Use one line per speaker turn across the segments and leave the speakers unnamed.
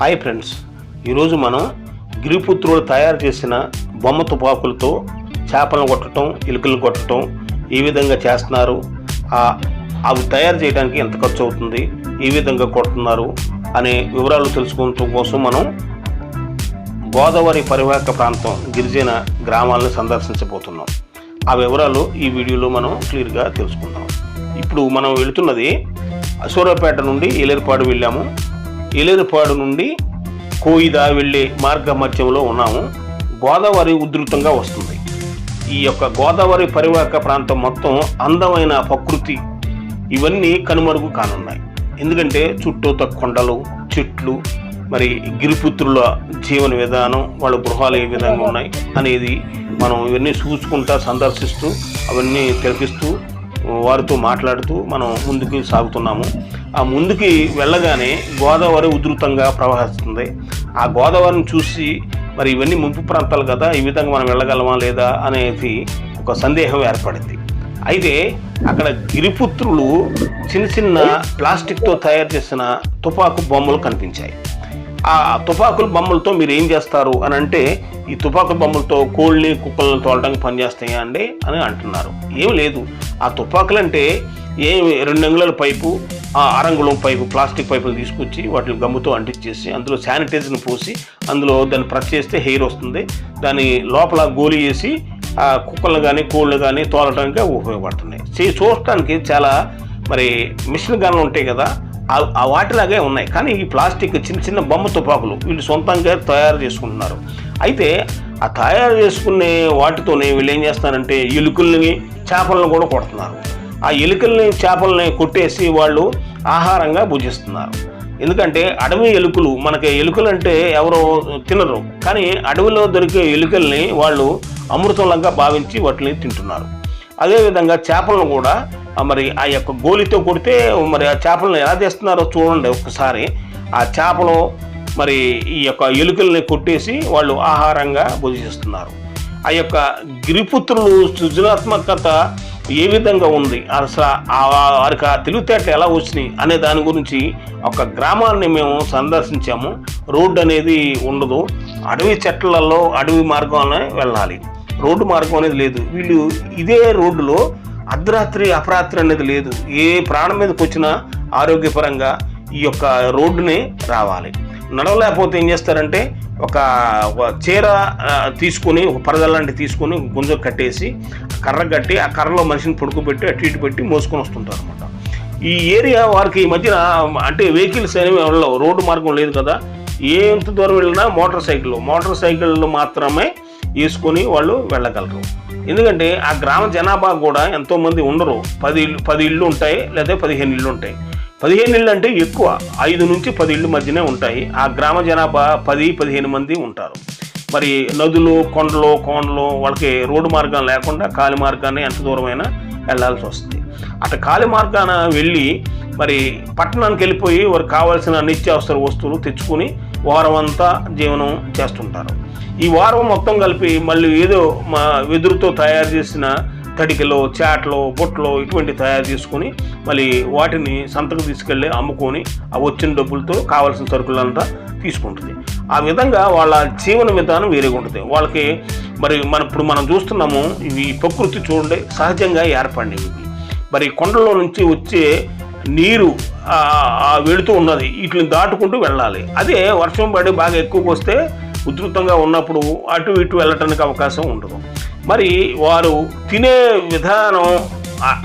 Hi friends ఈరోజు మనం గిరిపుత్రుడు తయారు చేసిన బొమ్మ తుపాకులతో చేపలను కొట్టడం ఇలుకలు కొట్టడం ఏ విధంగా చేస్తున్నారు. అవి తయారు చేయడానికి ఎంత ఖర్చు అవుతుంది ఏ విధంగా కొడుతున్నారు అనే వివరాలు తెలుసుకోవడం కోసం మనం గోదావరి పరివాహక ప్రాంతం గిరిజన గ్రామాలను సందర్శించబోతున్నాం. ఆ వివరాలు ఈ వీడియోలో మనం క్లియర్గా తెలుసుకుందాం. ఇప్పుడు మనం వెళుతున్నది సూర్యాపేట నుండి ఏలేరుపాడు వెళ్ళాము. ఏలేరుపాడు నుండి కోయిదా వెళ్ళే మార్గ మధ్యంలో ఉన్నాము. గోదావరి ఉధృతంగా వస్తుంది. ఈ యొక్క గోదావరి పరివాహక ప్రాంతం మొత్తం అందమైన ప్రకృతి. ఇవన్నీ కనుమరుగు కానున్నాయి. ఎందుకంటే చుట్టూత కొండలు చెట్లు మరి గిరిపుత్రుల జీవన విధానం వాళ్ళ గృహాలు ఏ విధంగా ఉన్నాయి అనేది మనం ఇవన్నీ చూసుకుంటా సందర్శిస్తూ అవన్నీ తెలిపిస్తూ వారితో మాట్లాడుతూ మనం ముందుకు సాగుతున్నాము. ఆ ముందుకి వెళ్ళగానే గోదావరి ఉధృతంగా ప్రవహిస్తుంది. ఆ గోదావరిని చూసి మరి ఇవన్నీ ముంపు ప్రాంతాలు కదా ఈ విధంగా మనం వెళ్ళగలమా లేదా అనేది ఒక సందేహం ఏర్పడింది. అయితే అక్కడ గిరిపుత్రులు చిన్న చిన్న ప్లాస్టిక్తో తయారు చేసిన తుపాకు బొమ్మలు కనిపించాయి. ఆ తుపాకుల బొమ్మలతో మీరు ఏం చేస్తారు అని అంటే ఈ తుపాకుల బొమ్మలతో కోళ్ళని కుక్కలను తోలడానికి పనిచేస్తాయా అండి అని అంటున్నారు. ఏం లేదు. ఆ తుపాకులు అంటే ఏం రెండు అంగుళాల పైపు ఆ అరంగుళం పైపు ప్లాస్టిక్ పైపులు తీసుకొచ్చి వాటిని గమ్ముతో అంటించేసి అందులో శానిటైజర్ని పోసి అందులో దాన్ని ప్రెస్ చేస్తే హెయిర్ వస్తుంది. దాని లోపల గోలి వేసి ఆ కుక్కలు కానీ కోళ్ళు కానీ తోలడానికి ఉపయోగపడుతున్నాయి. చూడటానికి చాలా మరి మిషన్ గన్లు ఉంటాయి కదా వాటిలాగే ఉన్నాయి. కానీ ఈ ప్లాస్టిక్ చిన్న చిన్న బొమ్మ తుపాకులు వీళ్ళు సొంతంగా తయారు చేసుకుంటున్నారు. అయితే ఆ తయారు చేసుకునే వాటితోనే వీళ్ళు ఏం చేస్తారంటే ఎలుకల్ని చేపలను కూడా కొడుతున్నారు. ఆ ఎలుకల్ని చేపల్ని కొట్టేసి వాళ్ళు ఆహారంగా భుజిస్తున్నారు. ఎందుకంటే అడవి ఎలుకలు మనకి ఎలుకలు అంటే ఎవరో తినరు. కానీ అడవిలో దొరికే ఎలుకల్ని వాళ్ళు అమృతంలాగా భావించి వాటిని తింటున్నారు. అదేవిధంగా చేపలను కూడా మరి ఆ యొక్క గోలితో కొడితే మరి ఆ చేపలను ఎలా తీస్తున్నారో చూడండి ఒక్కసారి. ఆ చేపలు మరి ఈ యొక్క ఎలుకల్ని కొట్టేసి వాళ్ళు ఆహారంగా భుజిస్తున్నారు. ఆ యొక్క గిరిపుత్రులు సృజనాత్మకత ఏ విధంగా ఉంది? అసలు ఆ వారికి ఆ తెలివితేటలు ఎలా వచ్చినాయి అనే దాని గురించి ఒక గ్రామాన్ని మేము సందర్శించాము. రోడ్డు అనేది ఉండదు. అడవి చెట్లలో అడవి మార్గంలోనే వెళ్ళాలి. రోడ్డు మార్గం అనేది లేదు. వీళ్ళు ఇదే రోడ్డులో అర్ధరాత్రి అపరాత్రి అనేది లేదు. ఏ ప్రాణం మీదకి వచ్చినా ఆరోగ్యపరంగా ఈ యొక్క రోడ్డుని రావాలి. నడవలేకపోతే ఏం చేస్తారంటే ఒక చీర తీసుకొని ఒక పరద లాంటివి తీసుకొని గుంజ కట్టేసి కర్ర కట్టి ఆ కర్రలో మనిషిని పడుకోబెట్టి అటు ఇటు పెట్టి మోసుకొని వస్తుంటారు అనమాట ఈ ఏరియా వారికి ఈ మధ్యన అంటే వెహికల్స్ అనేవి వెళ్ళవు రోడ్డు మార్గం లేదు కదా. ఏ ఎంత దూరం వెళ్ళినా మోటార్ సైకిల్ మోటార్ సైకిళ్ళు మాత్రమే వేసుకొని వాళ్ళు వెళ్ళగలరు. ఎందుకంటే ఆ గ్రామ జనాభా కూడా ఎంతోమంది ఉండరు. పది ఇల్లు పది ఇళ్ళు ఉంటాయి లేదా పదిహేను ఇళ్ళు ఉంటాయి. పదిహేను ఇళ్ళు అంటే ఎక్కువ. ఐదు నుంచి పది ఇళ్ళు మధ్యనే ఉంటాయి. ఆ గ్రామ జనాభా పది పదిహేను మంది ఉంటారు. మరి నదులు కొండలు కోనలు వాళ్ళకి రోడ్డు మార్గం లేకుండా కాలి మార్గాన్ని ఎంత దూరమైనా వెళ్ళాల్సి వస్తుంది. అటు కాలి మార్గాన వెళ్ళి మరి పట్టణానికి వెళ్ళిపోయి వారికి కావాల్సిన నిత్యావసర వస్తువులు తెచ్చుకొని వారం అంతా జీవనం చేస్తుంటారు. ఈ వారం మొత్తం కలిపి మళ్ళీ ఏదో మా వెదురుతో తయారు చేసిన తడికలో చాట్లో బుట్టలో ఇటువంటి తయారు చేసుకొని మళ్ళీ వాటిని సంతకు తీసుకెళ్ళి అమ్ముకొని ఆ వచ్చిన డబ్బులతో కావాల్సిన సరుకులంతా తీసుకుంటుంది. ఆ విధంగా వాళ్ళ జీవన విధానం వేరేగా ఉంటుంది. వాళ్ళకి మరి మన ఇప్పుడు మనం చూస్తున్నాము ఇవి ప్రకృతి చూడండి సహజంగా ఏర్పడినవి. మరి కొండలో నుంచి వచ్చే నీరు వెళుతూ ఉన్నది. వీటిని దాటుకుంటూ వెళ్ళాలి. అదే వర్షం పడి బాగా ఎక్కువ వస్తే ఉధృతంగా ఉన్నప్పుడు అటు ఇటు వెళ్ళటానికి అవకాశం ఉండదు. మరి వారు తినే విధానం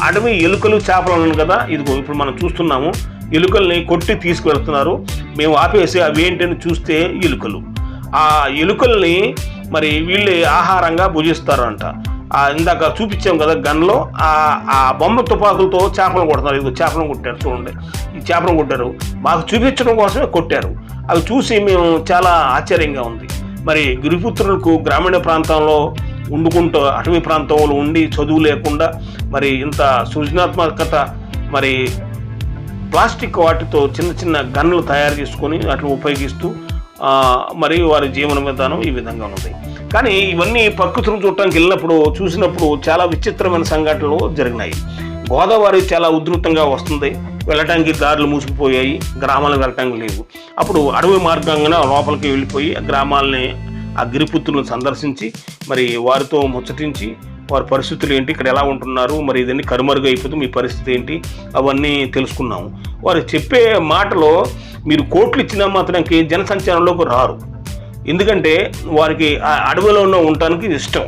అడవి ఎలుకలు చేపలు అన్నాను కదా ఇదిగో ఇప్పుడు మనం చూస్తున్నాము. ఎలుకల్ని కొట్టి తీసుకువెళ్తున్నారు. మేము ఆపేసి అవి ఏంటని చూస్తే ఎలుకలు. ఆ ఎలుకల్ని మరి వీళ్ళు ఆహారంగా భుజిస్తారంట. ఇందాక చూపించాం కదా గన్లో ఆ బొమ్మ తుపాకులతో చేపలను కొడుతున్నారు. ఇది చేపలను కొట్టారు చూడండి. ఈ చేపలను కొట్టారు. మాకు చూపించడం కోసమే కొట్టారు. అవి చూసి మేము చాలా ఆశ్చర్యంగా ఉంది. మరి గిరిపుత్రులకు గ్రామీణ ప్రాంతంలో ఉండుకుంటూ అటవీ ప్రాంతంలో ఉండి చదువు లేకుండా మరి ఇంత సృజనాత్మకత మరి ప్లాస్టిక్ వాటితో చిన్న చిన్న గన్నులు తయారు చేసుకొని వాటిని ఉపయోగిస్తూ మరి వారి జీవన విధానం ఈ విధంగా ఉంది. కానీ ఇవన్నీ ప్రకృతిని చూడటానికి వెళ్ళినప్పుడు చూసినప్పుడు చాలా విచిత్రమైన సంఘటనలు జరిగినాయి. గోదావరి చాలా ఉధృతంగా వస్తుంది. వెళ్ళటానికి దారులు మూసుకుపోయాయి గ్రామాలకు వెళ్ళటానికి లేవు. అప్పుడు అడవి మార్గంగా లోపలికి వెళ్ళిపోయి ఆ గ్రామాలని ఆ గిరిపుత్రులను సందర్శించి మరి వారితో ముచ్చటించి వారి పరిస్థితులు ఏంటి ఇక్కడ ఎలా ఉంటున్నారు మరి ఇదన్నీ కరుమరుగు అయిపోతుంది మీ పరిస్థితి ఏంటి అవన్నీ తెలుసుకున్నాము. వారు చెప్పే మాటలో మీరు కోట్లు ఇచ్చినా మాత్రానికి జనసంచారంలోకి రారు. ఎందుకంటే వారికి ఆ అడవిలోనే ఉండటానికి ఇష్టం.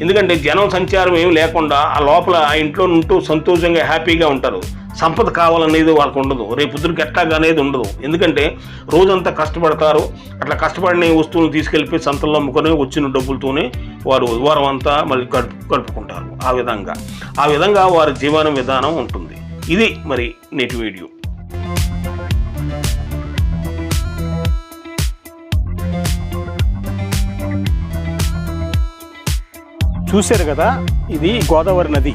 ఎందుకంటే జనం సంచారం ఏమి లేకుండా ఆ లోపల ఆ ఇంట్లో ఉంటూ సంతోషంగా హ్యాపీగా ఉంటారు. సంపద కావాలనేది వాళ్ళకు ఉండదు. రేపు పొద్దునకి ఎట్లాగా అనేది ఉండదు. ఎందుకంటే రోజంతా కష్టపడతారు. అట్లా కష్టపడిన వస్తువులు తీసుకెళ్ళిపోయి సంతల్లో అమ్ముకొని వచ్చిన డబ్బులతోనే వారు వారం అంతా మళ్ళీ గడుపు గడుపుకుంటారు. ఆ విధంగా. ఆ విధంగా వారి జీవన విధానం ఉంటుంది. ఇది మరి నేటి వీడియో.
చూశారు కదా ఇది గోదావరి నది.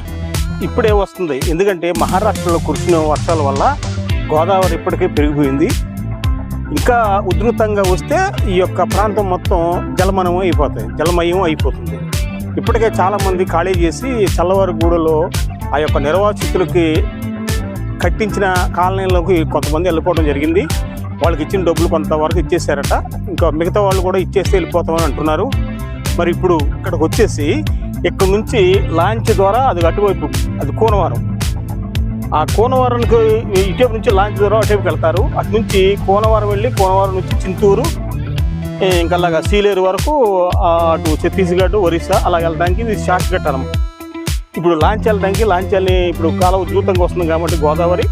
ఇప్పుడే వస్తుంది. ఎందుకంటే మహారాష్ట్రలో కురిసిన వర్షాల వల్ల గోదావరి ఇప్పటికే పెరిగిపోయింది. ఇంకా ఉధృతంగా వస్తే ఈ యొక్క ప్రాంతం మొత్తం జలమనం అయిపోతాయి. జలమయం అయిపోతుంది. ఇప్పటికే చాలామంది ఖాళీ చేసి చల్లవారిగూడలో ఆ యొక్క నిర్వాసితులకి కట్టించిన కాలనీలోకి కొంతమంది వెళ్ళిపోవడం జరిగింది. వాళ్ళకి ఇచ్చిన డబ్బులు కొంతవరకు ఇచ్చేసారట ఇంకా మిగతా వాళ్ళు కూడా ఇచ్చేస్తే వెళ్ళిపోతామని అంటున్నారు. మరి ఇప్పుడు ఇక్కడికి వచ్చేసి ఇక్కడ నుంచి లాంచ్ ద్వారా అది అటువైపు అది కోనవరం. ఆ కోనవరానికి ఇటువైపు నుంచి లాంచ్ ద్వారా అటువైపు వెళ్తారు. అటు నుంచి కోనవరం వెళ్ళి కోనవరం నుంచి చింతూరు ఇంకా అలాగా సీలేరు వరకు అటు ఛత్తీస్గఢ్ ఒరిస్సా అలా వెళ్ళడానికి ఇది షార్ట్ కట్ అనమాట ఇప్పుడు లాంచ్ వెళ్ళడానికి లాంచ్ వెళ్ళి ఇప్పుడు కాలం ఉధృతంగా వస్తుంది కాబట్టి గోదావరి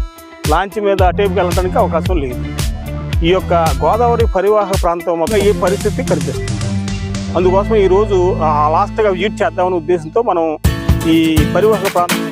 లాంచ్ మీద అటేపుకి వెళ్ళడానికి అవకాశం లేదు. ఈ యొక్క గోదావరి పరివాహక ప్రాంతం మొత్తం ఈ పరిస్థితి కనిపిస్తుంది? అందుకోసం ఈరోజు లాస్ట్గా విజిట్ చేద్దామనే ఉద్దేశంతో మనం ఈ పరివాహక ప్రాంతం